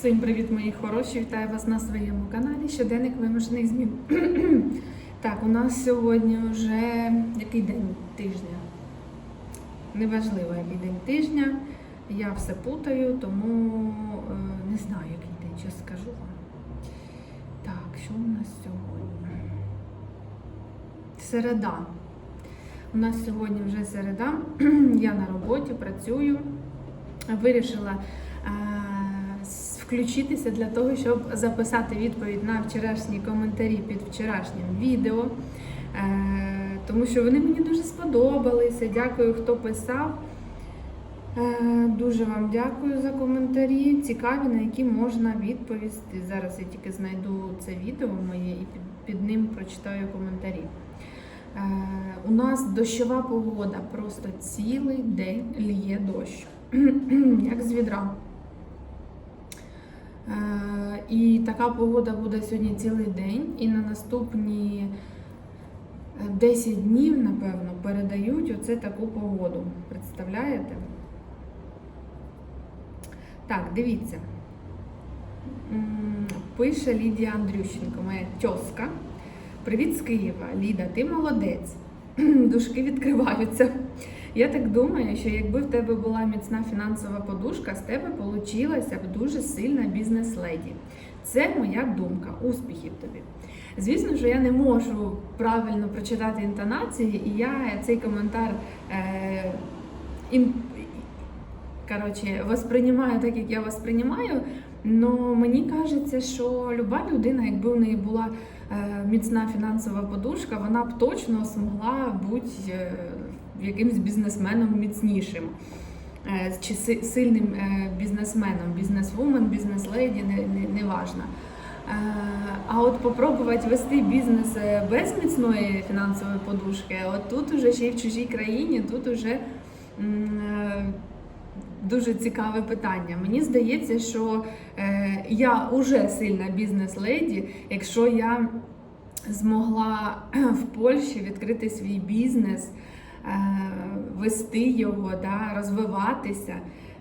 Всім привіт, мої хороші! Вітаю вас на своєму каналі Щоденник вимушених змін. так, у нас сьогодні вже який день тижня? Неважливо, який день тижня. Я все путаю, тому е, не знаю, який день, що скажу вам. Так, що у нас сьогодні? Середа. У нас сьогодні вже середа. Я на роботі працюю. Вирішила включитися для того, щоб записати відповідь на вчорашні коментарі під вчорашнім відео. Е, тому що вони мені дуже сподобалися. Дякую, хто писав. Е, Дуже вам дякую за коментарі. Цікаві, на які можна відповісти. Зараз я тільки знайду це відео моє і під, ним прочитаю коментарі. Е, У нас дощова погода, просто цілий день лє дощ, як з відра. Е, І така погода буде сьогодні цілий день, і на наступні е, 10 днів, напевно, передають оце таку погоду. Представляєте? Так, дивіться. Пише Лідія Андрющенко, моя тьоска. Привіт з Києва. Ліда, ти молодець. Дужки відкриваються. Я так думаю, що якби в тебе була міцна фінансова подушка, з тебе получилася б дуже сильна бізнес-леді. Це моя думка. Успіхів тобі. Звісно, що я не можу правильно прочитати інтонації, і я цей коментар е, ім, коротше, восприймаю так, як я восприймаю. Но мені кажеться, що люба людина, якби у неї була міцна фінансова подушка, вона б точно змогла бути е, якимсь бізнесменом міцнішим. Е, Чи сильним е, бізнесменом, бізнесвумен, бізнес-леді, не, не. Е, А от попробувати вести бізнес е, без міцної фінансової подушки, от тут уже ще й в чужій країні, тут уже е, дуже цікаве питання. Мені здається, що е, я вже сильна бізнес-леді, якщо я змогла в Польщі відкрити свій бізнес, е, вести його, да, розвиватися.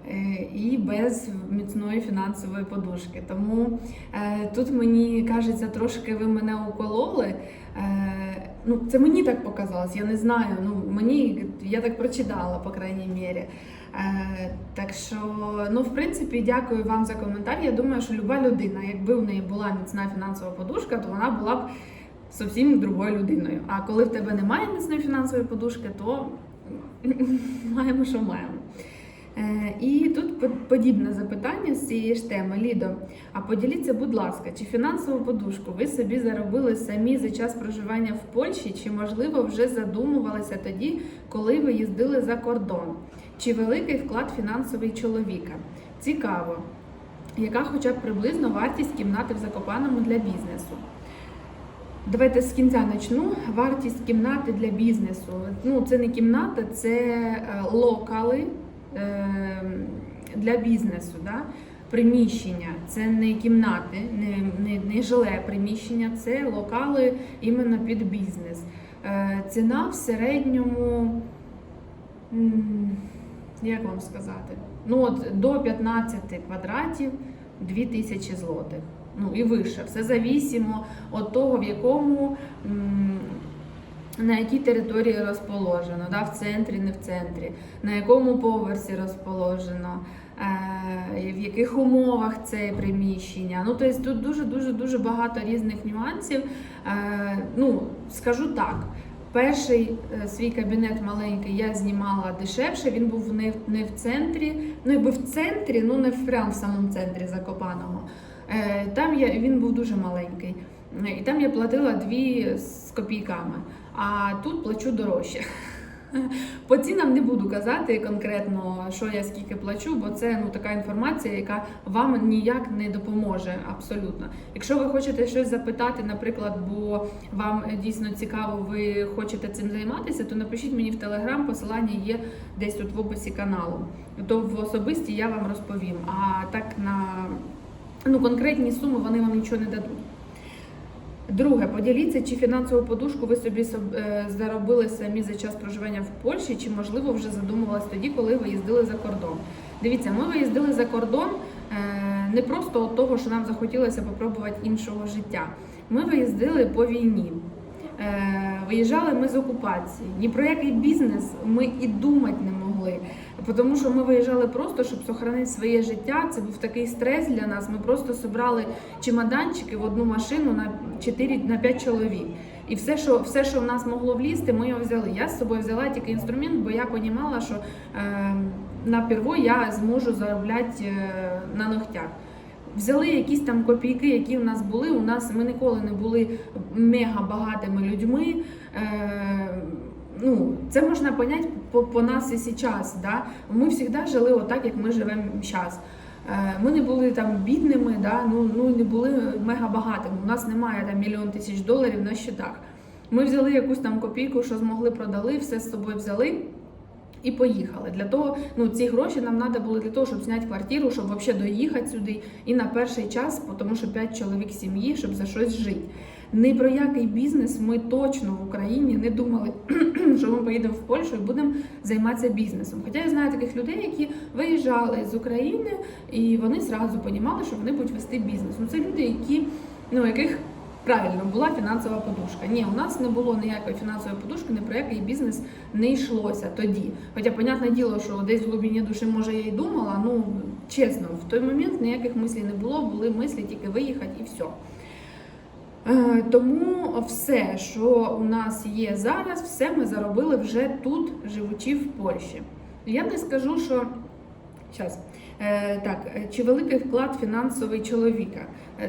е, І без міцної фінансової подушки. Тому е, тут мені кажеться, трошки ви мене укололи. Е, ну, це мені так показалось, я не знаю. Ну, мені я так прочитала, по крайній мірі. Е, так що, ну, в принципі, дякую вам за коментар. Я думаю, що люба людина, якби в неї була міцна фінансова подушка, то вона була б зовсім другою людиною. А коли в тебе немає міцної фінансової подушки, то маємо, що маємо. Е, І тут подібне запитання з цієї ж теми. Лідо, а поділіться, будь ласка, чи фінансову подушку ви собі заробили самі за час проживання в Польщі, чи можливо вже задумувалися тоді, коли ви їздили за кордон? Чи великий вклад фінансовий чоловіка? Цікаво, яка хоча б приблизно вартість кімнати в Закопаному для бізнесу? Давайте з кінця почну. Вартість кімнати для бізнесу. Ну, це не кімната, це е, локали е, для бізнесу. Да? Приміщення, це не кімнати, не, не, не жиле приміщення, це локали іменно під бізнес. Е, Ціна в середньому, як вам сказати, ну от до 15 квадратів 2000 злотих. Ну і вище. Все завісимо від того, в якому на якій території розположено, да, в центрі, не в центрі, на якому поверсі розположено, е, в яких умовах це приміщення. Ну, тобто тут дуже-дуже дуже багато різних нюансів. Е, ну, скажу так. Перший е, свій кабінет маленький я знімала дешевше, він був не, не в центрі, ну якби в центрі, ну не в прям в самому центрі Закопаного. Е, Там я, він був дуже маленький. Е, І там я платила дві з копійками, а тут плачу дорожче. По цінам не буду казати конкретно, що я скільки плачу, бо це ну така інформація, яка вам ніяк не допоможе абсолютно. Якщо ви хочете щось запитати, наприклад, бо вам дійсно цікаво, ви хочете цим займатися, то напишіть мені в телеграм, посилання є десь тут в описі каналу. То в особисті я вам розповім. А так на ну, конкретні суми вони вам нічого не дадуть. Друге, поділіться, чи фінансову подушку ви собі е, заробили самі за час проживання в Польщі, чи можливо вже задумувалась тоді, коли ви їздили за кордон. Дивіться, ми виїздили за кордон е, не просто от того, що нам захотілося попробувати іншого життя. Ми виїздили по війні. Е, Виїжджали ми з окупації. Ні про який бізнес ми і думати не могли. Тому що ми виїжджали просто, щоб сохранити своє життя. Це був такий стрес для нас. Ми просто зібрали чемоданчики в одну машину на 4 на 5 чоловік. І все, що все, що в нас могло влізти, ми його взяли. Я з собою взяла тільки інструмент, бо я розуміла, що е, наперво я зможу заробляти е, на ногтях. Взяли якісь там копійки, які в нас були. У нас ми ніколи не були мега багатими людьми. Е, ну, це можна поняти по, по нас і зараз. Да? Ми завжди жили отак, як ми живемо зараз. Ми не були там бідними, да? ну, ну не були мега багатими. У нас немає там мільйон тисяч доларів на щитах. Ми взяли якусь там копійку, що змогли, продали, все з собою взяли. І поїхали. Для того, ну ці гроші нам треба було для того, щоб зняти квартиру, щоб взагалі доїхати сюди. І на перший час, тому що 5 чоловік сім'ї, щоб за щось жити. Ні про який бізнес ми точно в Україні не думали, що ми поїдемо в Польщу і будемо займатися бізнесом. Хоча я знаю таких людей, які виїжджали з України і вони зразу розуміли, що вони будуть вести бізнес. Ну це люди, які ну яких. Правильно, була фінансова подушка. Ні, у нас не було ніякої фінансової подушки, ні про який бізнес не йшлося тоді. Хоча, понятне діло, що десь в глибині душі, може, я й думала, ну чесно, в той момент ніяких мислів не було, були мислі тільки виїхати і все. Е, Тому все, що у нас є зараз, все ми заробили вже тут, живучи в Польщі. Я не скажу, що Щас. Е, так, е, чи великий вклад фінансовий чоловіка?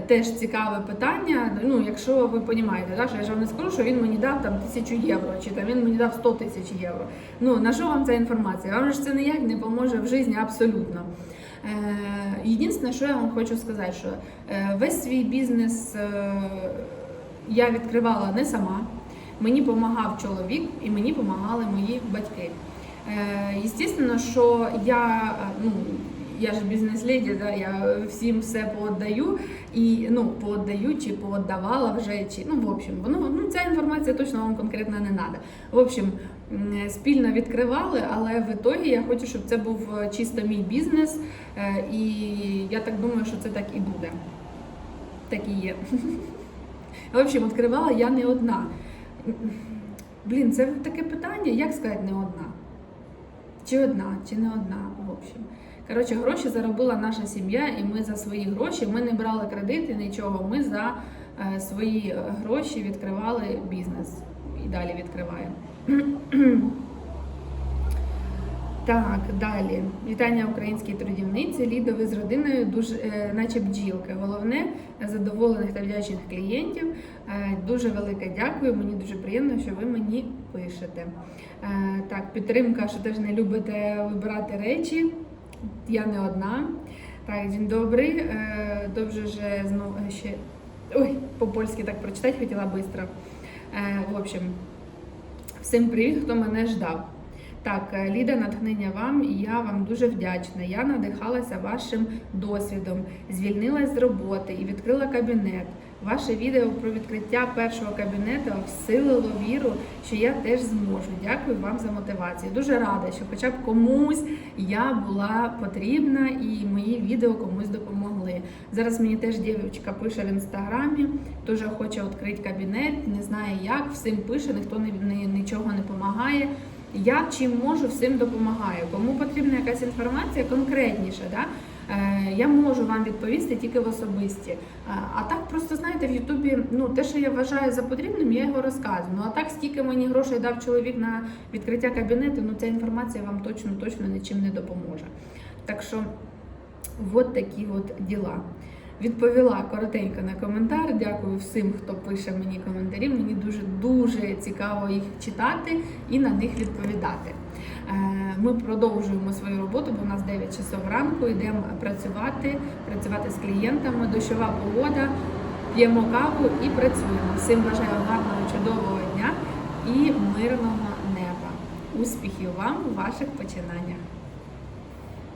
Теж цікаве питання. Ну, якщо ви розумієте, да, що я ж вам не скажу, що він мені дав там тисячу євро, чи там він мені дав 100 тисяч євро. Ну на що вам ця інформація? Вам ж це ніяк не поможе в житті абсолютно. Е, Єдине, що я вам хочу сказати, що е, весь свій бізнес е, я відкривала не сама. Мені допомагав чоловік і мені допомагали мої батьки. Звісно, що я ну. Я ж бізнес-леді, да, я всім все пооддаю і ну пооддаю чи пооддавала вже, чи ну в общем, воно ну ця інформація точно вам конкретно не треба. В общем, спільно відкривали, але в ітогі я хочу, щоб це був е, чисто мій бізнес, е, і я так думаю, що це так і буде. Так і є. В общем, відкривала я не одна. Блін, це таке питання, як сказати не одна? Чи одна, чи не одна, в общем. Коротше, гроші заробила наша сім'я, і ми за свої гроші ми не брали кредити, нічого. Ми за е, свої гроші відкривали бізнес і далі відкриваємо. Так, далі. Вітання українській трудівниці. Лідо, ви з родиною дуже, е, наче бджілки. Головне задоволених та вдячних клієнтів. Е, Дуже велике дякую. Мені дуже приємно, що ви мені пишете. Е, Так, підтримка, що теж не любите вибирати речі. Я не одна. Так, день добрий. Е, Добре, що знову ще. Ой, по-польськи так прочитати хотіла швидко. В общем, всім привіт, хто мене ждав. Так, е, Ліда, натхнення вам, і я вам дуже вдячна. Я надихалася вашим досвідом, звільнилась з роботи і відкрила кабінет. Ваше відео про відкриття першого кабінету всилило віру, що я теж зможу. Дякую вам за мотивацію. Дуже рада, що хоча б комусь я була потрібна і мої відео комусь допомогли. Зараз мені теж дівчинка пише в інстаграмі, теж хоче відкрити кабінет, не знає як, всім пише, ніхто не, не, нічого не допомагає. Я чим можу всім допомагаю. Кому потрібна якась інформація конкретніша, да? е, я можу вам відповісти тільки в особисті. Е, А так просто знаєте, в Ютубі ну те, що я вважаю за потрібним, я його розказую. Ну а так, скільки мені грошей дав чоловік на відкриття кабінету, ну ця інформація вам точно точно нічим не допоможе. Так що, от такі от діла. Відповіла коротенько на коментар. Дякую всім, хто пише мені коментарі. Мені дуже дуже цікаво їх читати і на них відповідати. Е, Ми продовжуємо свою роботу, бо у нас 9 часов ранку. Йдемо працювати, працювати з клієнтами. Дощова погода, п'ємо каву і працюємо. Всім бажаю гарного, чудового дня і мирного неба. Успіхів вам у ваших починаннях!